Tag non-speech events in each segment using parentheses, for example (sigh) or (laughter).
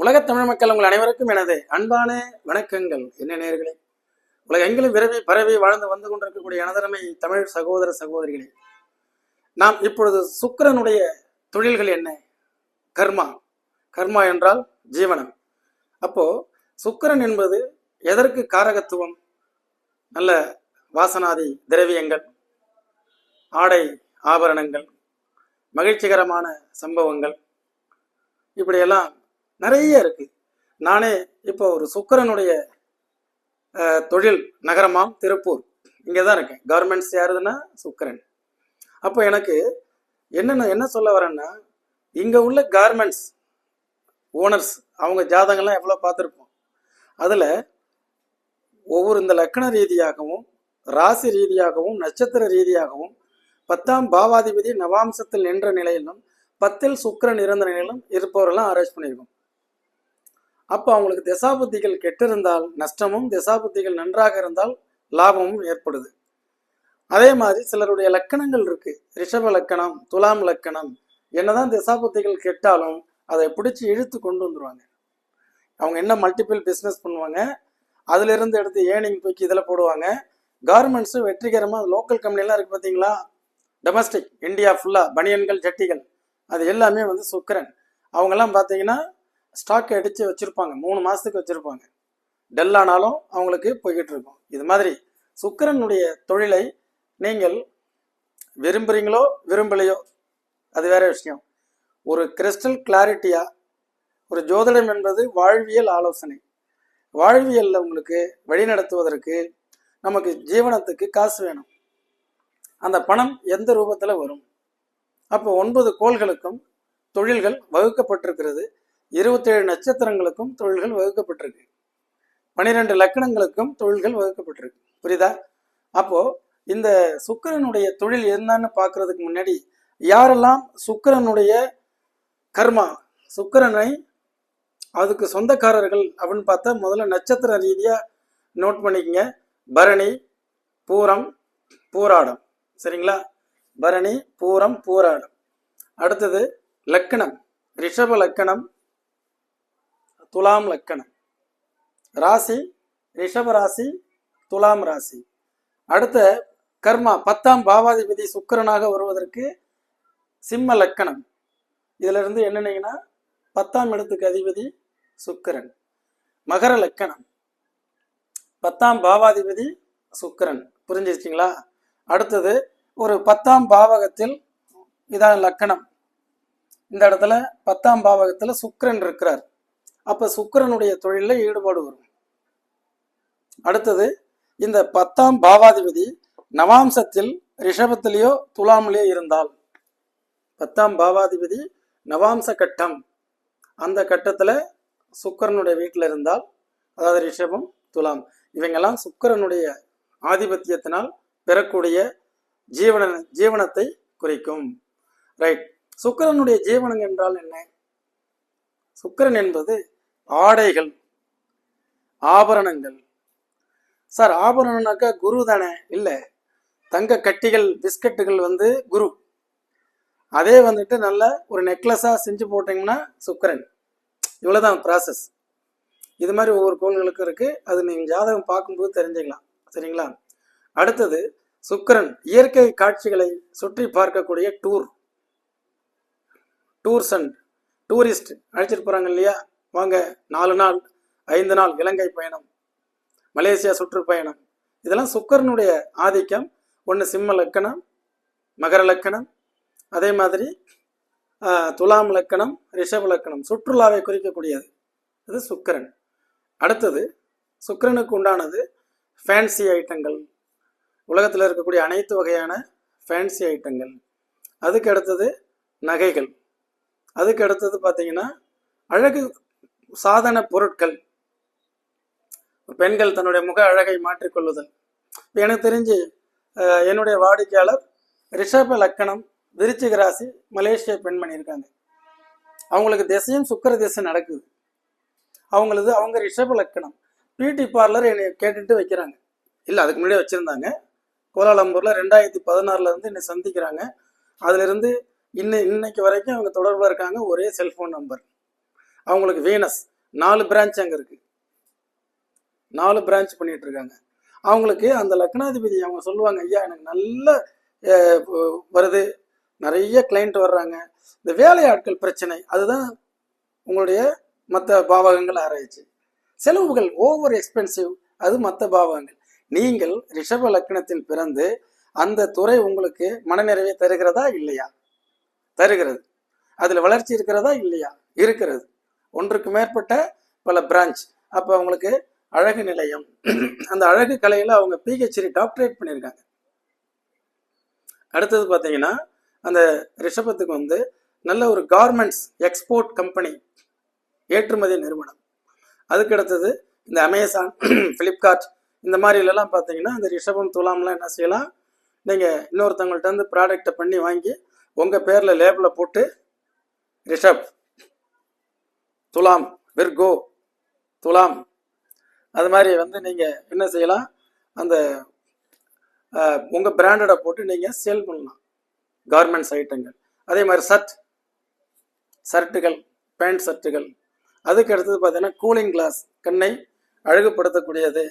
உலகத் தமிழ் மக்கள் உங்கள் அனைவருக்கும் எனது அன்பான வணக்கங்கள். என்ன நேர்களே உலகெங்கிலும் விரவி பரவி வாழ்ந்து வந்து கொண்டிருக்கக்கூடிய எனதரமை தமிழ் சகோதர சகோதரிகளே நாம் இப்பொழுது சுக்கரனுடைய தொழில்கள் என்ன? கர்மா. கர்மா என்றால் ஜீவனம். அப்போ சுக்கரன் என்பது எதற்கு காரகத்துவம்? நல்ல வாசனாதி திரவியங்கள் ஆடை ஆபரணங்கள் மகிழ்ச்சிகரமான சம்பவங்கள் இப்படியெல்லாம் நிறைய இருக்கு. நானே இப்போ ஒரு சுக்கரனுடைய தொழில் நகரமாம் திருப்பூர். இங்கே தான் இருக்கேன். கவர்மெண்ட்ஸ் யாருதுன்னா சுக்கரன். அப்போ எனக்கு என்னென்ன என்ன சொல்ல வரேன்னா இங்கே உள்ள கார்மெண்ட்ஸ் ஓனர்ஸ் அவங்க ஜாதகம்லாம் எவ்வளோ பார்த்துருப்போம். அதில் ஒவ்வொரு இந்த லக்கண ரீதியாகவும் ராசி ரீதியாகவும் நட்சத்திர ரீதியாகவும் பத்தாம் பாவாதிபதி நவாம்சத்தில் நின்ற நிலையிலும் பத்தில் சுக்கிரன் இருந்த நிலையிலும் இருப்பவரெல்லாம் அரேஞ்ச் பண்ணியிருக்கோம். அப்போ அவங்களுக்கு திசாபுத்திகள் கெட்டிருந்தால் நஷ்டமும் திசாபுத்திகள் நன்றாக இருந்தால் லாபமும் ஏற்படுது. அதே மாதிரி சிலருடைய லக்கணங்கள் இருக்கு. ரிஷப லக்கணம் துலாம் லக்கணம் என்னதான் திசாபுத்திகள் கெட்டாலும் அதை பிடிச்சி இழுத்து கொண்டு வந்துருவாங்க. அவங்க என்ன மல்டிபிள் பிஸ்னஸ் பண்ணுவாங்க? அதிலிருந்து எடுத்து ஏர்னிங் தூக்கி இதில் போடுவாங்க. கார்மெண்ட்ஸு வெற்றிகரமாக லோக்கல் கம்பெனிலாம் இருக்குது பார்த்தீங்களா டொமஸ்டிக் இந்தியா ஃபுல்லாக பனியன்கள் ஜட்டிகள் அது எல்லாமே வந்து சுக்கரன். அவங்கெல்லாம் பார்த்தீங்கன்னா ஸ்டாக் அடித்து வச்சுருப்பாங்க. மூணு மாதத்துக்கு வச்சுருப்பாங்க. டெல் ஆனாலும் அவங்களுக்கு போய்கிட்டு இருக்கும். இது மாதிரி சுக்கிரனுடைய தொழிலை நீங்கள் விரும்புகிறீங்களோ விரும்பலையோ அது வேற விஷயம். ஒரு கிறிஸ்டல் கிளாரிட்டியா ஒரு ஜோதிடம் என்பது வாழ்வியல் ஆலோசனை. வாழ்வியலில் உங்களுக்கு வழிநடத்துவதற்கு நமக்கு ஜீவனத்துக்கு காசு வேணும். அந்த பணம் எந்த ரூபத்தில் வரும்? அப்போ ஒன்பது கோள்களுக்கும் தொழில்கள் வகுக்கப்பட்டிருக்கிறது. இருபத்தேழு நட்சத்திரங்களுக்கும் தொழில்கள் வகுக்கப்பட்டிருக்கு. பனிரெண்டு லக்கணங்களுக்கும் தொழில்கள் வகுக்கப்பட்டிருக்கு. புரியுதா? அப்போ இந்த சுக்கிரனுடைய தொழில் என்னன்னு பார்க்கறதுக்கு முன்னாடி யாரெல்லாம் சுக்கிரனுடைய கர்மா சுக்கிரனை அதுக்கு சொந்தக்காரர்கள் அப்படின்னு பார்த்தா முதல்ல நட்சத்திர ரீதியா நோட் பண்ணிக்கங்க. பரணி பூரம் பூராடம். சரிங்களா? பரணி பூரம் பூராடம். அடுத்தது லக்கணம் ரிஷப லக்கணம் துலாம் லக்கணம். ராசி ரிஷப ராசி துலாம் ராசி. அடுத்த கர்மா பத்தாம் பாவாதிபதி சுக்கிரனாக வருவதற்கு சிம்ம லக்கணம். இதுல இருந்து என்னன்னீங்கன்னா பத்தாம் இடத்துக்கு அதிபதி சுக்கிரன். மகர லக்கணம். பத்தாம் பாவாதிபதி சுக்கிரன். புரிஞ்சிருச்சிங்களா? அடுத்தது ஒரு பத்தாம் பாவகத்தில் இதான் லக்கணம். இந்த இடத்துல பத்தாம் பாவகத்துல சுக்கிரன் இருக்கிறார். அப்ப சுக்கிரனுடைய தொழில ஈடுபாடு வரும். அடுத்தது இந்த பத்தாம் பாவாதிபதி நவாம்சத்தில் ரிஷபத்திலேயோ துலாமிலேயோ இருந்தால். பத்தாம் பாவாதிபதி நவாம்ச கட்டம். அந்த கட்டத்துல சுக்கிரனுடைய வீட்டில் இருந்தால் அதாவது ரிஷபம் துலாம் இவங்கெல்லாம் சுக்கிரனுடைய ஆதிபத்தியத்தினால் பெறக்கூடிய ஜீவன ஜீவனத்தை குறிக்கும். ரைட் சுக்கிரனுடைய ஜீவனம் என்றால் என்ன? சுக்கிரன் என்பது ஆடைகள் ஆபரணங்கள். சார் ஆபரணம்னாக்கா குரு தானே? இல்லை. தங்க கட்டிகள் பிஸ்கட்டுகள் வந்து குரு. அதே வந்துட்டு நல்ல ஒரு நெக்லஸாக செஞ்சு போட்டிங்கன்னா சுக்கிரன். இவ்வளோதான் ப்ராசஸ் இது மாதிரி ஒவ்வொரு கோள்களுக்கும் இருக்குது அது நீங்கள் ஜாதகம் பார்க்கும்போது தெரிஞ்சுக்கலாம். சரிங்களா? அடுத்தது சுக்கரன் இயற்கை காட்சிகளை சுற்றி பார்க்கக்கூடிய டூர் டூர்ஸ் அண்ட் டூரிஸ்ட் அழைச்சிட்டு போகிறாங்க இல்லையா? வாங்க நாலு நாள் ஐந்து நாள் இலங்கை பயணம் மலேசியா சுற்றுப்பயணம். இதெல்லாம் சுக்கரனுடைய ஆதிக்கம் ஒன்று சிம்ம லக்கணம் மகர லக்கணம் அதே மாதிரி துலாம் லக்கணம் ரிஷப லக்கணம் சுற்றுலாவை குறிக்கக்கூடியது. இது சுக்கிரன். அடுத்தது சுக்கிரனுக்கு உண்டானது ஃபேன்சி ஐட்டங்கள். உலகத்தில் இருக்கக்கூடிய அனைத்து வகையான ஃபேன்சி ஐட்டங்கள். அதுக்கு அடுத்தது நகைகள். அதுக்கு அடுத்தது பார்த்தீங்கன்னா அழகு சாதன பொருட்கள். பெண்கள் தன்னுடைய முக அழகை மாற்றிக்கொள்ளுதல். எனக்கு தெரிஞ்சு என்னுடைய வாடிக்கையாளர் ரிஷப லக்கணம் விருச்சிக ராசி மலேசிய பெண்மணி இருக்காங்க. அவங்களுக்கு திசையும் சுக்கர திசை நடக்குது. அவங்களது அவங்க ரிஷப லக்கணம். பியூட்டி பார்லர் என்னை கேட்டுட்டு வைக்கிறாங்க. இல்லை அதுக்கு முன்னாடியே வச்சுருந்தாங்க. கோலாலம்பூரில் ரெண்டாயிரத்தி பதினாறுல இருந்து என்னை சந்திக்கிறாங்க. அதுலேருந்து இன்ன இன்னைக்கு வரைக்கும் அவங்க தொடர்பாக இருக்காங்க. ஒரே செல்ஃபோன் நம்பர் அவங்களுக்கு வீனஸ் நாலு பிரான்ச் அங்கே இருக்கு. நாலு பிரான்ச் பண்ணிட்டு இருக்காங்க. அவங்களுக்கு அந்த லக்னாதிபதி அவங்க சொல்லுவாங்க ஐயா எனக்கு நல்ல வருது. நிறைய கிளைண்ட் வர்றாங்க. இந்த வேலையாட்கள் பிரச்சனை. அதுதான் உங்களுடைய மற்ற பாவகங்கள் ஆராய்ச்சி. செலவுகள் ஓவர் எக்ஸ்பென்சிவ் அது மற்ற பாவகங்கள். நீங்கள் ரிஷப லக்னத்தில் பிறந்து அந்த துறை உங்களுக்கு மனநிறைவை தருகிறதா இல்லையா? தருகிறது. அதில் வளர்ச்சி இருக்கிறதா இல்லையா? இருக்கிறது. ஒன்றுக்கு மேற்பட்ட பல பிரான்ச். அப்போ அவங்களுக்கு அழகு நிலையம். அந்த அழகு கலையில் அவங்க பிஹெச்டி டாக்டரேட் பண்ணியிருக்காங்க. அடுத்தது பார்த்தீங்கன்னா அந்த ரிஷபத்துக்கு வந்து நல்ல ஒரு கார்மெண்ட்ஸ் எக்ஸ்போர்ட் கம்பெனி ஏற்றுமதி நிறுவனம். அதுக்கு அடுத்தது இந்த அமேசான் ஃப்ளிப்கார்ட் இந்த மாதிரிலலாம் பார்த்தீங்கன்னா இந்த ரிஷபம் துலாம்லாம் என்ன செய்யலாம்? நீங்கள் இன்னொருத்தவங்கள்ட்ட வந்து ப்ராடக்டை பண்ணி வாங்கி உங்கள் பேரில் லேபிளை போட்டு ரிஷப் துலாம் விர்கோ துலாம். அது மாதிரி வந்து நீங்கள் என்ன செய்யலாம்? அந்த உங்கள் பிராண்டடை போட்டு நீங்கள் சேல் பண்ணலாம். கார்மெண்ட்ஸ் ஐட்டங்கள் அதே மாதிரி சர்ட் ஷர்ட்டுகள் பேண்ட் ஷர்ட்டுகள் அதுக்கு அடுத்தது பார்த்தீங்கன்னா கூலிங் கிளாஸ் கண்ணை அழகுபடுத்தக்கூடியது.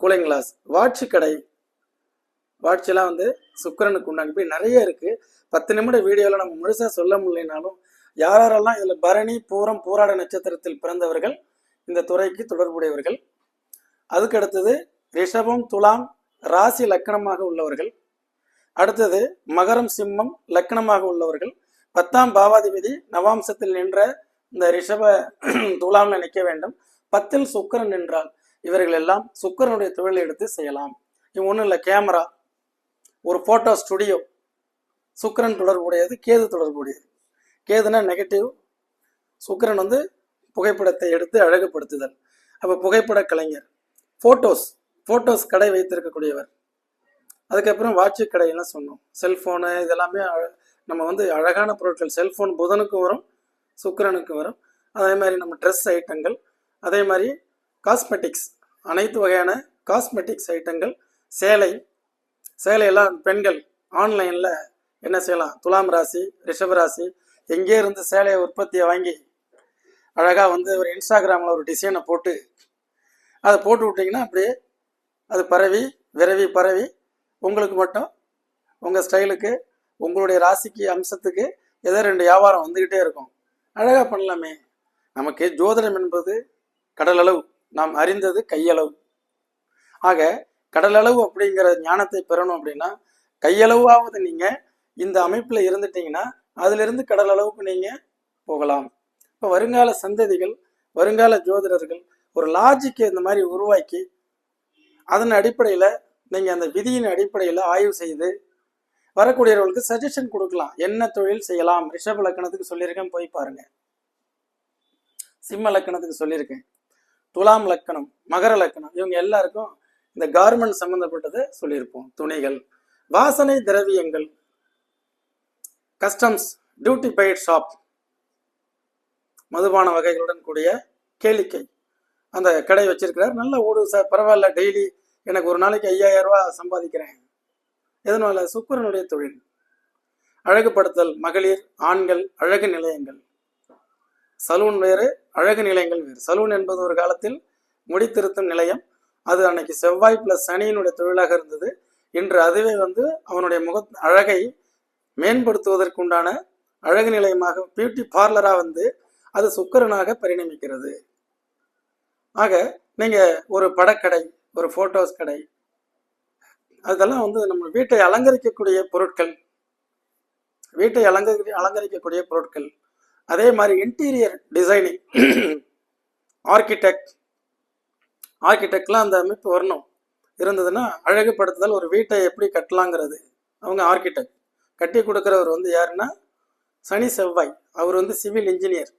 கூலிங் கிளாஸ் வாட்சு கடை. வாட்சிலாம் வந்து சுக்கரனுக்கு உண்டான இப்படி நிறைய இருக்குது பத்து நிமிட வீடியோவில் நம்ம முழுசாக சொல்ல முடியலனாலும் யாரெல்லாம் இதில் பரணி பூரம் பூராட நட்சத்திரத்தில் பிறந்தவர்கள் இந்த துறைக்கு தொடர்புடையவர்கள். அதுக்கு அடுத்தது ரிஷபம் துலாம் ராசி லக்கணமாக உள்ளவர்கள். அடுத்தது மகரம் சிம்மம் லக்கணமாக உள்ளவர்கள். பத்தாம் பாவாதிபதி நவாம்சத்தில் நின்ற இந்த ரிஷப துலாம்ல நிற்க வேண்டும். பத்தில் சுக்கிரன் நின்றால் இவர்கள் எல்லாம் சுக்கரனுடைய தொழிலை எடுத்து செய்யலாம். இவங்க ஒன்றும் இல்லை கேமரா ஒரு ஃபோட்டோ ஸ்டுடியோ சுக்கிரன் தொடர்புடையது கேது தொடர்புடையது. கேதுனா நெகட்டிவ் சுக்கரன் வந்து புகைப்படத்தை எடுத்து அழகுபடுத்துதல். அப்போ புகைப்பட கலைஞர். ஃபோட்டோஸ் ஃபோட்டோஸ் கடை வைத்திருக்கக்கூடியவர். அதுக்கப்புறம் வாட்சி கடையெல்லாம் சொன்னோம். செல்ஃபோனு இதெல்லாமே அழ- நம்ம வந்து அழகான பொருட்கள். செல்ஃபோன் புதனுக்கும் வரும் சுக்கிரனுக்கும் வரும். அதே மாதிரி நம்ம ட்ரெஸ் ஐட்டங்கள் அதே மாதிரி காஸ்மெட்டிக்ஸ் அனைத்து வகையான காஸ்மெட்டிக்ஸ் ஐட்டங்கள் சேலை. சேலையெல்லாம் பெண்கள் ஆன்லைனில் என்ன செய்யலாம்? துலாம் ராசி ரிஷப ராசி எங்கே இருந்து சேலையை உற்பத்தியை வாங்கி அழகாக வந்து ஒரு இன்ஸ்டாகிராமில் ஒரு டிசைனை போட்டு அதை போட்டு விட்டிங்கன்னா அப்படியே அது பரவி விரவி பரவி உங்களுக்கு மட்டும் உங்கள் ஸ்டைலுக்கு உங்களுடைய ராசிக்கு அம்சத்துக்கு ஏதோ ரெண்டு வியாபாரம் வந்துக்கிட்டே இருக்கும். அழகாக பண்ணலாமே. நமக்கு ஜோதிடம் என்பது கடலளவு. நாம் அறிந்தது கையளவு. ஆக கடலளவு அப்படிங்கிற ஞானத்தை பெறணும் அப்படின்னா கையளவாவது நீங்கள் இந்த அமைப்பில் இருந்துட்டீங்கன்னா அதிலிருந்து கடல் அளவுக்கு நீங்கள் போகலாம். இப்போ வருங்கால சந்ததிகள் வருங்கால ஜோதிடர்கள் ஒரு லாஜிக்கை இந்த மாதிரி உருவாக்கி அதன் அடிப்படையில் நீங்கள் அந்த விதியின் அடிப்படையில் ஆய்வு செய்து வரக்கூடியவர்களுக்கு சஜஷன் கொடுக்கலாம். என்ன தொழில் செய்யலாம்? ரிஷப லக்கணத்துக்கு சொல்லியிருக்கேன் போய் பாருங்க. சிம்ம லக்கணத்துக்கு சொல்லியிருக்கேன். துலாம் லக்கணம் மகர லக்கணம் இவங்க எல்லாருக்கும் இந்த கார்மெண்ட் சம்மந்தப்பட்டதை சொல்லியிருப்போம். துணிகள் வாசனை திரவியங்கள் கஸ்டம்ஸ் டியூட்டி பெய்ட் ஷாப் மதுபான வகைகளுடன் கூடிய கேளிக்கை. அந்த கடை வச்சிருக்கிறார். நல்ல ஓடு சார் பரவாயில்ல டெய்லி எனக்கு ஒரு நாளைக்கு ஐயாயிரம் ரூபாய் சம்பாதிக்கிறேன். எதனால? சுக்கரனுடைய தொழில். அழகுபடுத்தல் மகளிர் ஆண்கள் அழகு நிலையங்கள். சலூன் வேறு அழகு நிலையங்கள் வேறு. சலூன் என்பது ஒரு காலத்தில் முடித்திருத்தும் நிலையம். அது அன்னைக்கு செவ்வாய் பிளஸ் சனியினுடைய தொழிலாக இருந்தது. இன்று அதுவே வந்து அவனுடைய முக அழகை மேம்படுத்துவதற்குண்டான அழகு நிலையமாக பியூட்டி பார்லராக வந்து அது சுக்கரனாக பரிணமிக்கிறது. ஆக நீங்கள் ஒரு படக்கடை ஒரு ஃபோட்டோஸ் கடை அதெல்லாம் வந்து நம்ம வீட்டை அலங்கரிக்கக்கூடிய பொருட்கள் வீட்டை அலங்கரி அலங்கரிக்கக்கூடிய பொருட்கள் அதே மாதிரி இன்டீரியர் டிசைனிங் ஆர்கிடெக்ட் ஆர்கிடெக்ட்லாம் அந்த அமைப்பு வரணும். இருந்ததுன்னா அழகுபடுத்துதல் ஒரு வீட்டை எப்படி கட்டலாங்கிறது. அவங்க ஆர்கிடெக்ட் கட்டி கொடுக்குறவர் வந்து யாருன்னா சனி செவ்வாய். அவர் வந்து சிவில் இன்ஜினியர்.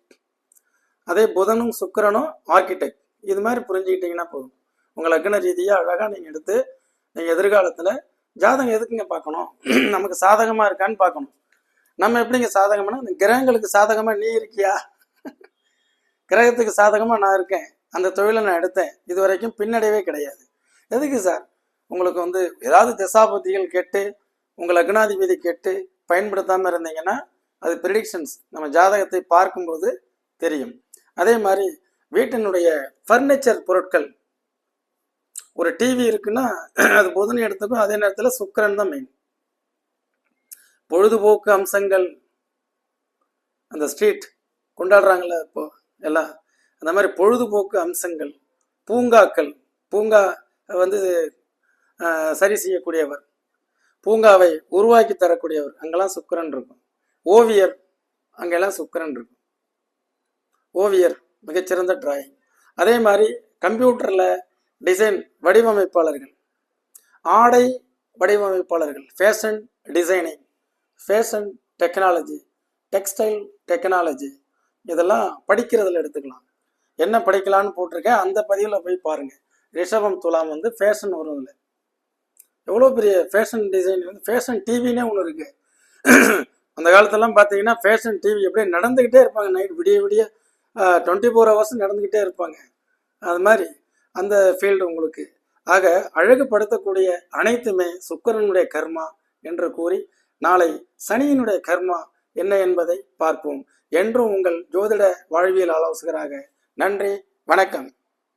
அதே புதனும் சுக்கிரனும் ஆர்கிடெக்ட் இது மாதிரி புரிஞ்சுக்கிட்டீங்கன்னா போதும். உங்கள் லக்ன ரீதியாக அழகாக நீங்கள் எடுத்து நீங்கள் எதிர்காலத்தில் ஜாதகம் எதுக்குங்க பார்க்கணும்? (clears throat) நமக்கு சாதகமாக இருக்கான்னு பார்க்கணும். நம்ம எப்படிங்க சாதகம்னா இந்த கிரகங்களுக்கு சாதகமாக நீ இருக்கியா? (laughs) கிரகத்துக்கு சாதகமாக நான் இருக்கேன். அந்த தொழிலை நான் எடுத்தேன். இது வரைக்கும் பின்னடைவே கிடையாது. எதுக்கு சார்? உங்களுக்கு வந்து ஏதாவது திசாபுத்திகள் கேட்டு உங்கள் லக்னாதிபதி கேட்டு பயன்படுத்தாமல் இருந்தீங்கன்னா அது ப்ரிடிக்ஷன்ஸ் நம்ம ஜாதகத்தை பார்க்கும்போது தெரியும். அதே மாதிரி வீட்டினுடைய ஃபர்னிச்சர் பொருட்கள். ஒரு டிவி இருக்குன்னா அது புதன் எடுத்துக்கும் அதே நேரத்தில் சுக்கரன் தான் மெயின் பொழுதுபோக்கு அம்சங்கள் அந்த ஸ்ட்ரீட் கொண்டாடுறாங்களே இப்போ எல்லாம். அந்த மாதிரி பொழுதுபோக்கு அம்சங்கள் பூங்காக்கள். பூங்கா வந்து சரி செய்யக்கூடியவர். பூங்காவை உருவாக்கி தரக்கூடியவர். அங்கெல்லாம் சுக்கரன் இருக்கும். ஓவியர் அங்கெல்லாம் சுக்கரன் இருக்கும். ஓவியர் மிகச்சிறந்த டிராயிங் அதே மாதிரி கம்ப்யூட்டரில் டிசைன் வடிவமைப்பாளர்கள். ஆடை வடிவமைப்பாளர்கள். Fashion designing fashion technology textile technology இதெல்லாம் படிக்கிறதுல எடுத்துக்கலாம். என்ன படிக்கலான்னு போட்டிருக்கேன்? அந்த பதிவில் போய் பாருங்கள் ரிஷபம் துலாம் வந்து ஃபேஷன் வரும் இதில் எவ்வளோ பெரிய ஃபேஷன் டிசைன் வந்து ஃபேஷன் டிவினே ஒன்று இருக்குது அந்த காலத்தெல்லாம் பார்த்தீங்கன்னா ஃபேஷன் டிவி எப்படியே நடந்துக்கிட்டே இருப்பாங்க. நைட் விடிய விடிய டுவெண்ட்டி ஃபோர் ஹவர்ஸ் நடந்துக்கிட்டே இருப்பாங்க. அது மாதிரி அந்த ஃபீல்டு உங்களுக்கு. ஆக அழகுபடுத்தக்கூடிய அனைத்துமே சுக்கரனுடைய கர்மா என்று கூறி நாளை சனியினுடைய கர்மா என்ன என்பதை பார்ப்போம். என்றும் உங்கள் ஜோதிட வாழ்வியல் ஆலோசகராக நன்றி வணக்கம்.